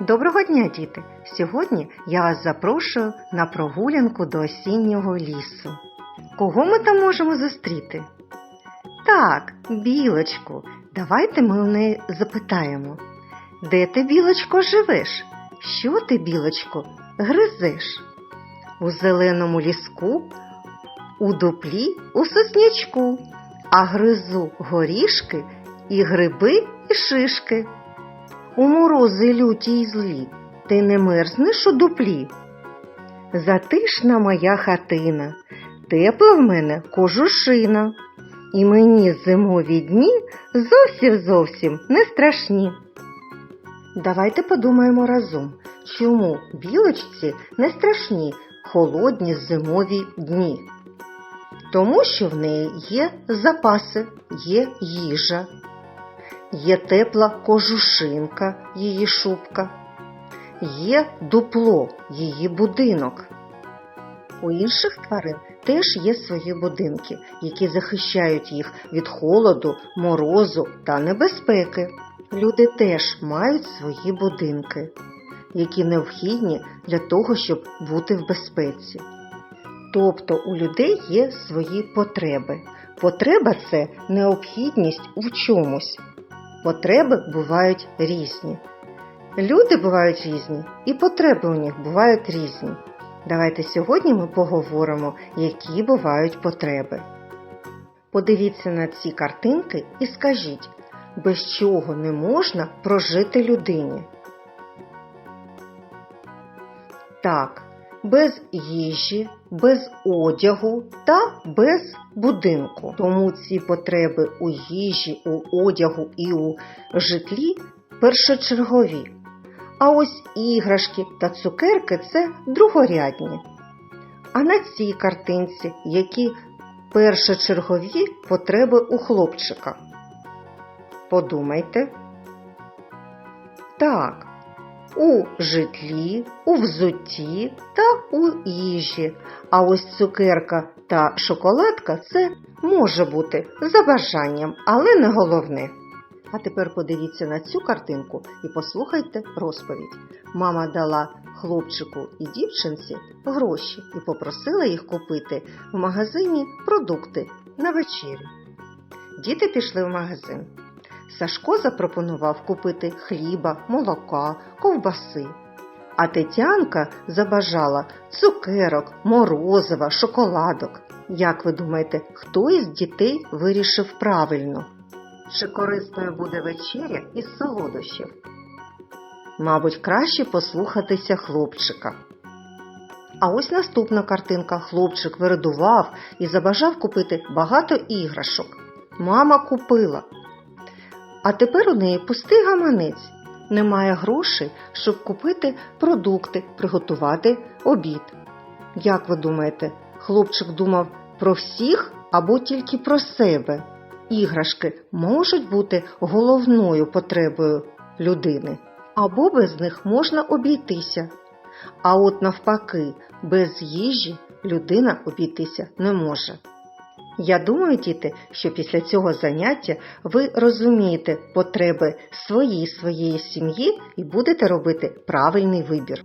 Доброго дня, діти! Сьогодні я вас запрошую на прогулянку до осіннього лісу. Кого ми там можемо зустріти? Так, білочку. Давайте ми у неї запитаємо. Де ти, білочко, живеш? Що ти, білочко, гризеш? У зеленому ліску, у дуплі, у соснячку, а гризу горішки і гриби, і шишки. У морози люті й злі, ти не мерзнеш у дуплі. Затишна моя хатина, тепла в мене кожушина, і мені зимові дні зовсім зовсім не страшні. Давайте подумаємо разом, чому білочці не страшні холодні зимові дні. Тому що в неї є запаси, є їжа, Є тепла кожушинка, її шубка, є дупло, її будинок. У інших тварин теж є свої будинки, які захищають їх від холоду, морозу та небезпеки. Люди теж мають свої будинки, які необхідні для того, щоб бути в безпеці. Тобто у людей є свої потреби. Потреба це необхідність у чомусь. Потреби бувають різні. Люди бувають різні, і потреби у них бувають різні. Давайте сьогодні ми поговоримо, які бувають потреби. Подивіться на ці картинки і скажіть, без чого не можна прожити людині. Так, без їжі, без одягу та без будинку. Тому ці потреби у їжі, у одягу і у житлі першочергові. А ось іграшки та цукерки це другорядні. А на цій картинці які першочергові потреби у хлопчика? Подумайте. Так, у житлі, у взутті та у їжі. А ось цукерка та шоколадка це може бути за бажанням, але не головне. А тепер подивіться на цю картинку і послухайте розповідь. Мама дала хлопчику і дівчинці гроші і попросила їх купити в магазині продукти на вечерю. Діти пішли в магазин. Сашко запропонував купити хліба, молока, ковбаси. А Тетянка забажала цукерок, морозива, шоколадок. Як ви думаєте, хто із дітей вирішив правильно? Чи корисною буде вечеря із солодощів? Мабуть, краще послухатися хлопчика. А ось наступна картинка. Хлопчик вирадував і забажав купити багато іграшок. Мама купила. А тепер у неї пустий гаманець. Немає грошей, щоб купити продукти, приготувати обід. Як ви думаєте, хлопчик думав про всіх або тільки про себе? Іграшки можуть бути головною потребою людини, або без них можна обійтися. А от навпаки, без їжі людина обійтися не може. Я думаю, діти, що після цього заняття ви розумієте потреби своєї своєї сім'ї і будете робити правильний вибір.